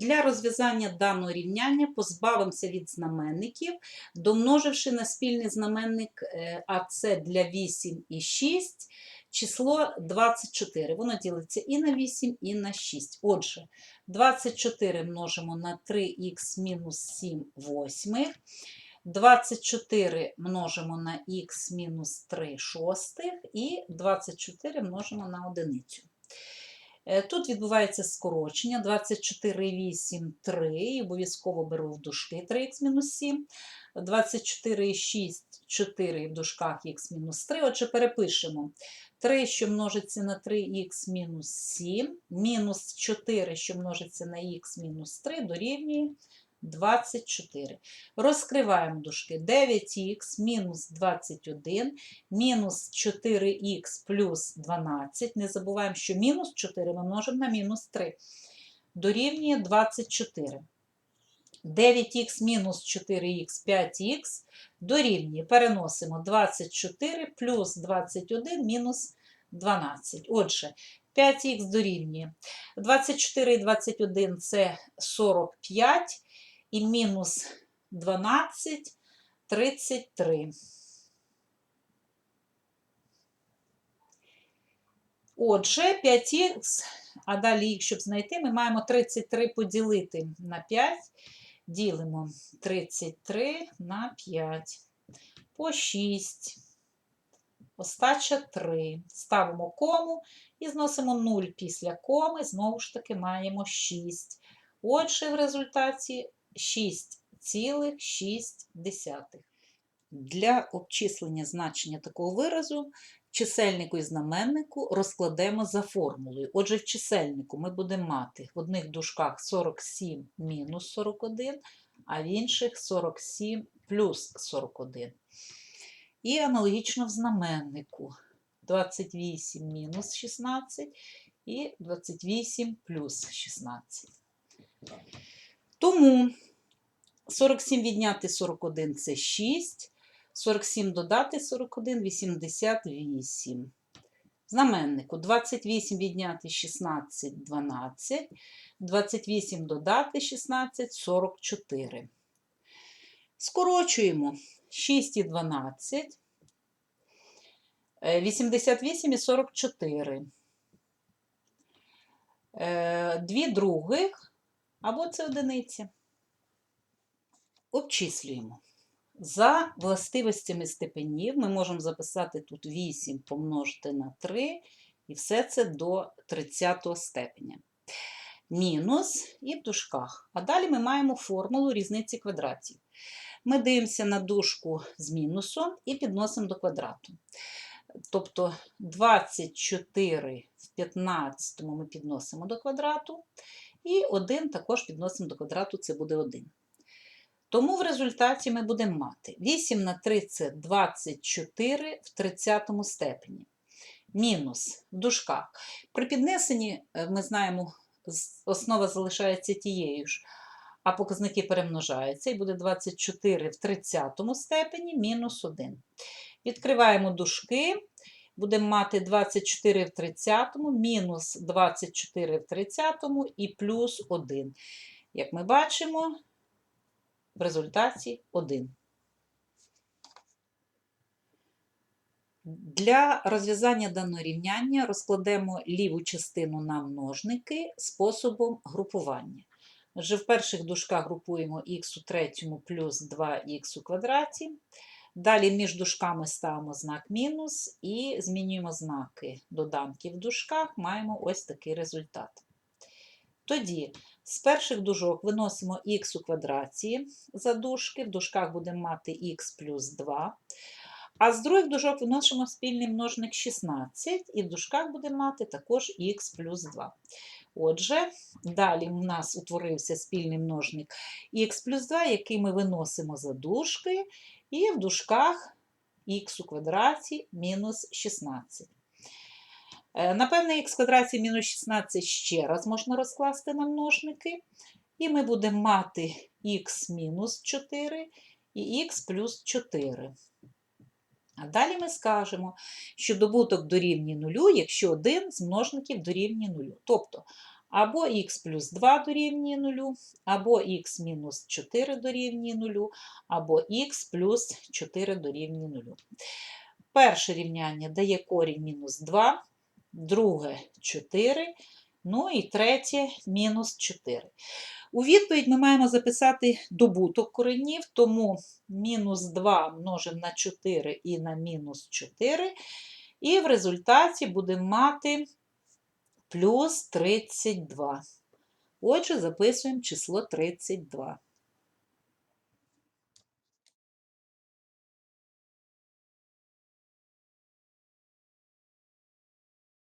Для розв'язання даного рівняння позбавимося від знаменників, домноживши на спільний знаменник е, АЦ для 8 і 6 число 24. Воно ділиться і на 8, і на 6. Отже, 24 множимо на 3х мінус 7 восьмих. 24 множимо на х мінус 3 шостих і 24 множимо на одиницю. Е, Тут відбувається скорочення 24, 8, 3, і обов'язково беру в дужки 3х мінус 7, 24, 6, 4 в дужках х мінус 3. Отже, перепишемо 3, що множиться на 3х мінус 7, мінус 4, що множиться на х мінус 3, дорівнює 24. Розкриваємо дужки 9х мінус 21 мінус 4х плюс 12. Не забуваємо, що мінус 4 ми множимо на мінус 3. Дорівнює 24. 9х мінус 4х 5х дорівнює. Переносимо 24 плюс 21 мінус 12. Отже, 5х дорівнює. 24 і 21 це 45 і мінус 12 33. Отже, 5х, а далі щоб знайти, ми маємо 33 поділити на 5. Ділимо 33 на 5 по 6. Остача 3. Ставимо кому і зносимо 0 після коми. Знову ж таки маємо 6. Отже, в результаті 6,6. Для обчислення значення такого виразу чисельнику і знаменнику розкладемо за формулою. Отже, в чисельнику ми будемо мати в одних дужках 47 мінус 41, а в інших 47 плюс 41. І аналогічно в знаменнику 28 мінус 16 і 28 плюс 16. Тому 47 відняти 41 це 6, 47 додати 41 88. Знаменнику 28 відняти 16 12, 28 додати 16 44. Скорочуємо 6 і 12, 88 і 44. Е, Дві других або це одиниця. Обчислюємо. За властивостями степенів ми можемо записати тут 8 помножити на 3, і все це до 30 степеня. Мінус і в дужках. А далі ми маємо формулу різниці квадратів. Ми дивимося на дужку з мінусом і підносимо до квадрату. Тобто 24 в 15 ми підносимо до квадрату, і 1 також підносимо до квадрату, це буде 1. Тому в результаті ми будемо мати 8 на 3 це 24 в 30 степені. Мінус в дужках. При піднесенні, е, ми знаємо, основа залишається тією ж, а показники перемножаються, і буде 24 в 30 степені мінус 1. Відкриваємо дужки. Будемо мати 24 в 30, мінус 24 в 30 і плюс 1. Як ми бачимо, в результаті 1. Для розв'язання даного рівняння розкладемо ліву частину на множники способом групування. Отже, в перших дужках групуємо х у третьому плюс 2х у квадраті. Далі між дужками ставимо знак мінус і змінюємо знаки доданки в дужках, маємо ось такий результат. Тоді з перших дужок виносимо х у квадраті за дужки, в дужках будемо мати х плюс 2. А з других дужок виносимо спільний множник 16, і в дужках будемо мати також х плюс 2. Отже, далі у нас утворився спільний множник х плюс 2, який ми виносимо за дужки, і в дужках х у квадраті мінус 16. Е, Напевне, х квадраті мінус 16 ще раз можна розкласти на множники. І ми будемо мати х мінус 4 і х плюс 4. А далі ми скажемо, що добуток дорівнює нулю, якщо один з множників дорівнює нулю. Тобто або х плюс 2 дорівнює 0, або х мінус 4 дорівнює 0, або х плюс 4 дорівнює 0. Перше рівняння дає корінь мінус 2, друге 4, ну і третє мінус 4. У відповідь ми маємо записати добуток коренів, тому мінус 2 множимо на 4 і на мінус 4, і в результаті будемо мати плюс 32. Отже, записуємо число 32.